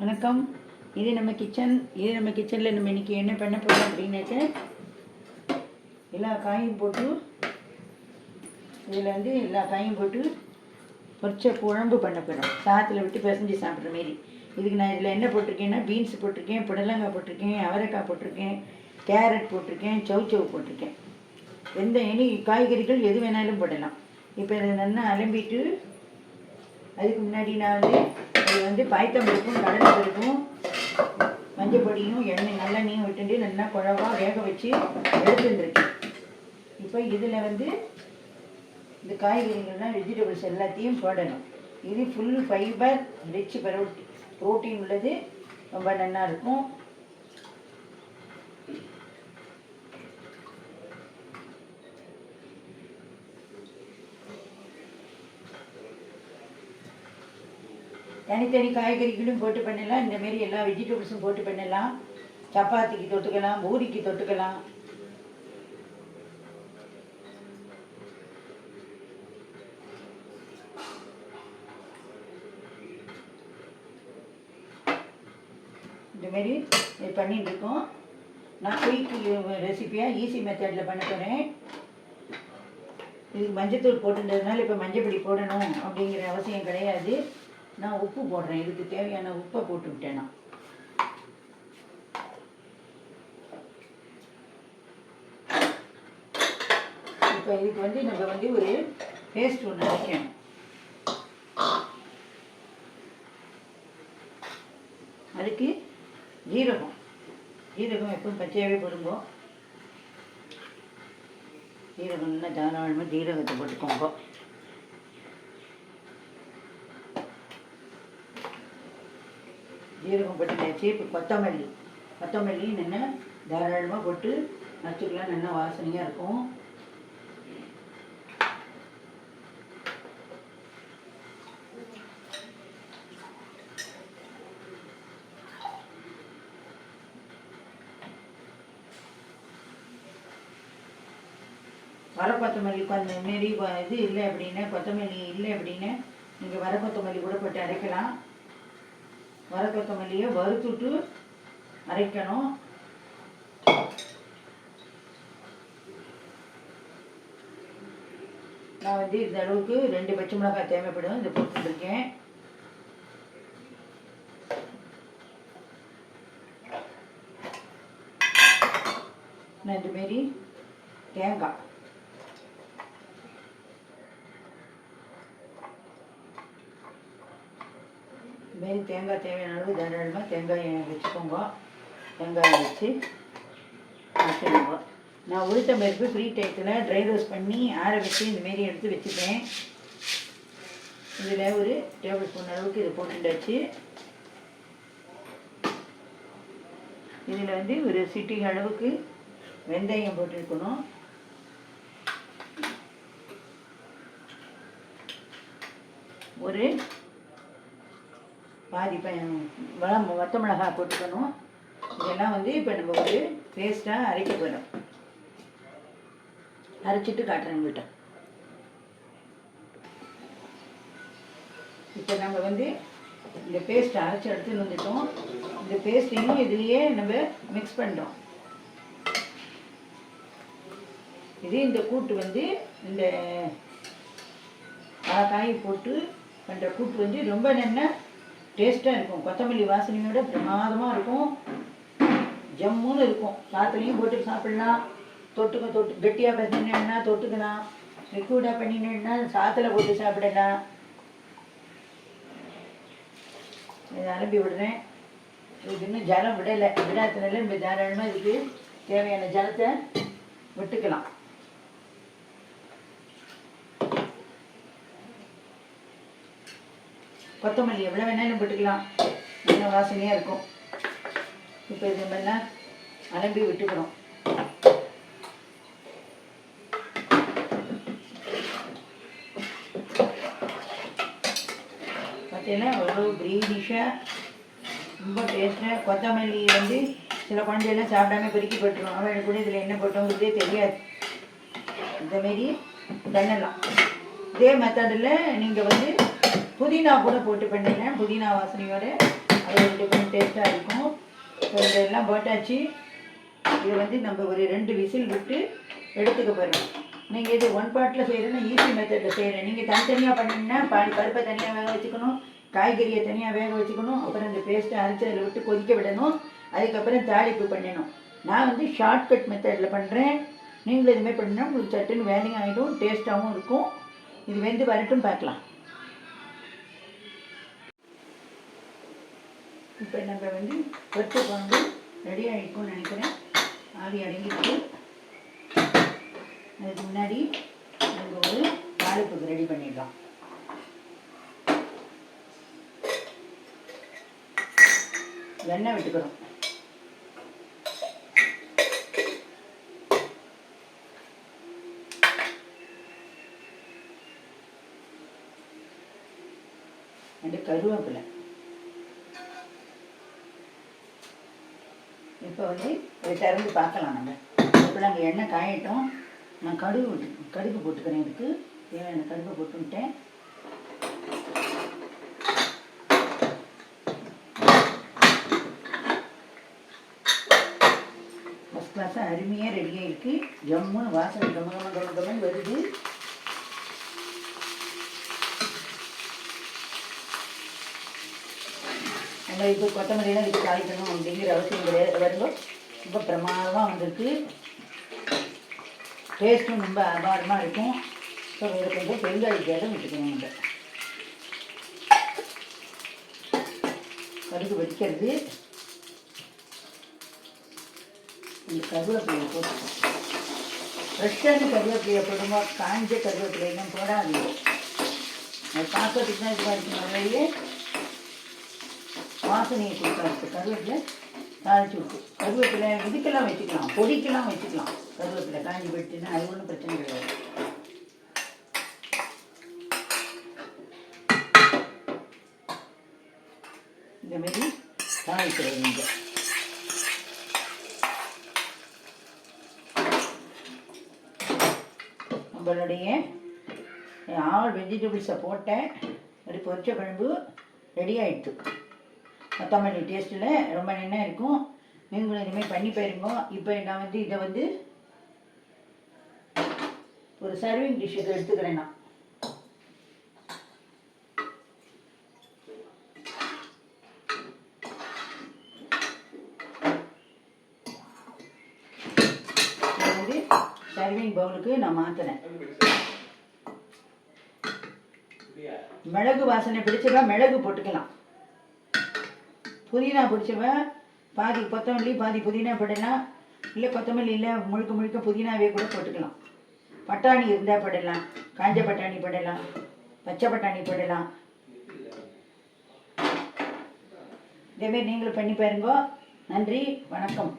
வணக்கம். இது நம்ம கிச்சன் இது நம்ம கிச்சனில் நம்ம இன்றைக்கி என்ன பண்ண போகிறோம் அப்படின்னாக்க எல்லா காயும் போட்டு இதில் வந்து எல்லா காயும் போட்டு பொரிச்ச குழம்பு பண்ண போகிறோம் சாதத்தில் விட்டு பிசைஞ்சு சாப்பிட்ற மாரி. இதுக்கு நான் இதில் என்ன போட்டிருக்கேன்னா பீன்ஸ் போட்டிருக்கேன் புடலங்காய் போட்டிருக்கேன் அவரைக்காய் போட்டிருக்கேன் கேரட் போட்டிருக்கேன் சௌச்சவ் போட்டிருக்கேன். எந்த எனி காய்கறிகள் எது வேணாலும் போடலாம். இப்போ இதை நல்லா அலம்பிட்டு அதுக்கு முன்னாடி நான் வந்து இது வந்து பாய்த்தம்பருப்பும் கடலை பருப்பும் மஞ்சள் பொடியும் எண்ணெய் நல்லெண்ணையும் விட்டுட்டு நல்லா குழவா வேக வச்சு எடுத்துட்டுருக்கேன் இப்போ இதில் வந்து இந்த காய்கறிகள்லாம் வெஜிடபிள்ஸ் எல்லாத்தையும் போடணும். இது ஃபுல் ஃபைபர் ரிச் ப்ரோட்டி ப்ரோட்டீன் உள்ளது. ரொம்ப நல்லா இருக்கும். தனித்தனி காய்கறிகளும் போட்டு பண்ணலாம். இந்த மாரி எல்லா வெஜிடபிள்ஸும் போட்டு பண்ணலாம். சப்பாத்திக்கு தொட்டுக்கலாம் பூரிக்கு தொட்டுக்கலாம். இந்தமாரி பண்ணிட்டு இருக்கோம் நான் குயிக் ரெசிபியாக ஈஸி மெத்தடில் பண்ண போகிறேன் இதுக்கு மஞ்சத்தூள் போட்டுருந்ததுனால இப்போ மஞ்சப்பொடி போடணும் அப்படிங்கிற அவசியம் கிடையாது. நான் உப்பு போடுறேன். இதுக்கு தேவையான உப்பை போட்டு விட்டேன். நான் இப்போ இதுக்கு வந்து நம்ம வந்து ஒரு பேஸ்ட் ஒன்று வைக்கணும் அதுக்கு ஜீரகம். ஜீரகம் எப்பவும் பச்சையாகவே போடுங்கோ. ஜீரகம் நல்லா தாராளமாக ஜீரகத்தை போட்டுக்கோங்க. ஜீரகம் போட்டுட்டாச்சு இப்போ கொத்தமல்லி. கொத்தமல்லி நின்று தாராளமாக போட்டு நச்சுக்கலாம் நல்லா வாசனையாக இருக்கும். வர கொத்தமல்லி அந்த மாரி இது இல்லை அப்படின்னா கொத்தமல்லி இல்லை அப்படின்னா நீங்கள் வர கொத்தமல்லி கூட போட்டு அரைக்கலாம். வரக்கொத்தமல்லியை வறுத்துட்டு அரைக்கணும். நான் வந்து இந்த அளவுக்கு ரெண்டு பச்சை மிளகாய் தேவைப்படும். இதை போட்டுருக்கேன் நான் இந்த தேங்காய் மீன் தேங்காய் தேவையான அளவு தாராளமாக தேங்காயை வச்சுக்கோங்க. தேங்காயை வச்சு வச்சுக்கோங்க நான் உளுத்த பருப்பு ஃப்ரீ டைத்தில் ட்ரை ரோஸ்ட் பண்ணி ஆற வச்சு இந்தமாரி எடுத்து வச்சுப்பேன். இதில் ஒரு டேபிள் ஸ்பூன் அளவுக்கு இது போட்டுட்டாச்சு. இதில் வந்து ஒரு சிட்டி அளவுக்கு வெந்தயம் போட்டிருக்கணும். ஒரு பாதி ப வளம் வத்த மிளகாய் போட்டுக்கணும். இதெல்லாம் வந்து இப்போ நம்ம ஒரு பேஸ்ட்டாக அரைக்க போகிறோம் அரைச்சிட்டு காட்டுறேன் உங்கள்கிட்ட இப்போ நம்ம வந்து இந்த பேஸ்ட்டை அரைச்சி எடுத்துன்னு வந்துட்டோம். இந்த பேஸ்ட்டையும் இதுலேயே நம்ம மிக்ஸ் பண்ணுறோம் இது இந்த கூட்டு வந்து இந்த காய் போட்டு பண்ணுற கூட்டு வந்து ரொம்ப நல்லா டேஸ்ட்டாக இருக்கும். கொத்தமல்லி வாசனையோட பிரமாதமாக இருக்கும். ஜம்முன்னு இருக்கும். சாத்துலேயும் போட்டு சாப்பிடலாம். தொட்டுக்க தொட்டு கெட்டியாக பண்ணினா தொட்டுக்கலாம். லிக்விடாக பண்ணினா சாத்தில் போட்டு சாப்பிடலாம். இதை அனுப்பி விடுறேன். இதுக்கு இன்னும் ஜலம் விடலை. விடாததுனால நம்ம தாராளமாக இதுக்கு தேவையான ஜலத்தை விட்டுக்கலாம். கொத்தமல்லி எவ்வளோ வேணாலும் போட்டுக்கலாம். நல்ல வாசனையாக இருக்கும். இப்போ இது மாதிரிலாம் அலம்பி விட்டுக்கிறோம். பார்த்தீங்கன்னா அவ்வளோ கிரீனிஷாக ரொம்ப டேஸ்ட்டாக கொத்தமல்லி வந்து சில குழந்தையெல்லாம் சாப்பிடாம பெருக்கி போட்டுருவோம் அவன் கூட இதில் என்ன போட்டோங்கிறதே தெரியாது. இந்தமாரி பண்ணலாம். இதே மெத்தடில் நீங்கள் வந்து புதினா கூட போட்டு பண்ணிடுறேன். புதினா வாசனையோடு அது ஒரு டிஃப்ரெண்ட் டேஸ்ட்டாக இருக்கும். இப்போ இதெல்லாம் போட்டாச்சு. இதை வந்து நம்ம ஒரு ரெண்டு விசில் விட்டு எடுத்துக்க போகிறோம் நீங்கள் இது ஒன் பாட்டில் செய்கிறேன்னா ஈஸி மெத்தடில் செய்கிறேன் நீங்கள் தனித்தனியாக பண்ணிங்கன்னா பால் பருப்பை தனியாக வேக வச்சுக்கணும் காய்கறியை தனியாக வேக வச்சுக்கணும் அப்புறம் இந்த பேஸ்ட்டை அரைச்சி அதில் விட்டு கொதிக்க விடணும். அதுக்கப்புறம் தாளிப்பு பண்ணணும். நான் வந்து ஷார்ட்கட் மெத்தடில் பண்ணுறேன் நீங்களும் இதுமாதிரி பண்ணினா உங்களுக்கு சட்டுன்னு வேலையும் ஆகிடும் டேஸ்ட்டாகவும் இருக்கும். இது வெந்து வரட்டும் பார்க்கலாம். இப்போ நம்ம வந்து பொரிச்ச குழம்பு ரெடி ஆகிருக்கும்னு நினைக்கிறேன். ஆவி அடங்கிட்டு அதுக்கு முன்னாடி நம்ம ஒரு தாளிப்புக்கு ரெடி பண்ணிடலாம். எண்ணெய் விட்டுக்கிறோம். ரெண்டு கருவேப்பிலை. இப்போ வந்து இதை திறந்து பார்க்கலாம் நம்ம. இப்போ நாங்கள் எண்ணெய் காயட்டும். நான் கடுகு விட்டு கடுகு போட்டுக்கிறேன் இதுக்கு. தேவையான கடுகு போட்டுவிட்டேன் ஃபஸ்ட் கிளாஸாக அருமையாக ரெடியாக இருக்குது ஜம்முன்னு வாசனை கம கம கம வருது. நம்ம இப்போ கொத்தமல்லியெல்லாம் இதுக்கு தாளிக்கணும் அப்படிங்கிற அவசியம் கிடையாது. வரும்போது ரொம்ப பிரமாதமாக வந்திருக்கு. டேஸ்ட்டும் ரொம்ப அபாரமாக இருக்கும். ஸோ இதில் கொஞ்சம் பெருங்காயத்தேடம் விட்டுக்கணும் நம்ம. கடுகு வெடிக்கிறது. இந்த கருவேப்பிலையை போட்டுக்கணும். ஃப்ரெஷ்ஷான கருவேப்பிலையை போடும்போது காஞ்ச கருவேப்பிலையெல்லாம் போடாது அது பார்க்கறதுக்கு தான் இதுவாக இருக்கும் நிறைய வாசனையை கொடுக்குறது கருவேப்பிலை தாளிச்சு விட்டு. கருவேப்பிலை இதுக்கெல்லாம் வச்சுக்கலாம். பொடிக்கெல்லாம் வச்சுக்கலாம். கருவேப்பிலை காஞ்சி போயிட்டுன்னா அது ஒன்றும் பிரச்சனை கிடையாது. இந்த மாதிரி தாளிக்கிறது நீங்கள் நம்மளுடைய ஆல் வெஜிடபிள்ஸை போட்டேன் அப்படி பொரிச்ச குழம்பு ரெடி ஆயிடுச்சு கொத்தமல்லி டேஸ்ட்டில் ரொம்ப நல்லா இருக்கும். நீங்களும் இனிமேல் பண்ணி போயிருங்க இப்போ நான் வந்து இதை வந்து ஒரு சர்விங் டிஷ் இதை எடுத்துக்கிறேன் நான். வந்து சர்விங் பவுலுக்கு நான் மாற்றினேன் மிளகு வாசனை பிடிச்சதா மிளகு போட்டுக்கலாம். புதினா பிடிச்சவன் பாதி கொத்தமல்லி பாதி புதினா போடலாம் இல்லை கொத்தமல்லி இல்லை முழுக்க முழுக்க புதினாவே கூட போட்டுக்கலாம். பட்டாணி இருந்தால் போடலாம். காஞ்ச பட்டாணி போடலாம். பச்சை பட்டாணி போடலாம். இதேமாரி நீங்களும் பண்ணி பாருங்க. நன்றி. வணக்கம்.